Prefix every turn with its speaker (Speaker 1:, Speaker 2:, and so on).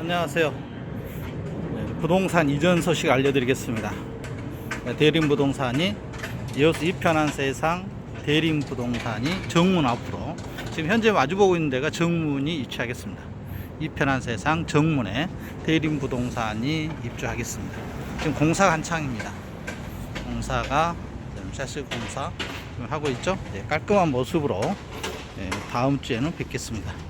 Speaker 1: 안녕하세요. 네, 부동산 이전 소식 알려드리겠습니다. 네, 대림 부동산이 이어서 이 편한 세상 대림 부동산이 정문 앞으로 지금 현재 마주보고 있는 데가 정문이 위치하겠습니다. 이 편한 세상 정문에 대림 부동산이 입주하겠습니다. 지금 공사 한창입니다. 공사가 샤시 공사 하고 있죠. 네, 깔끔한 모습으로 네, 다음 주에는 뵙겠습니다.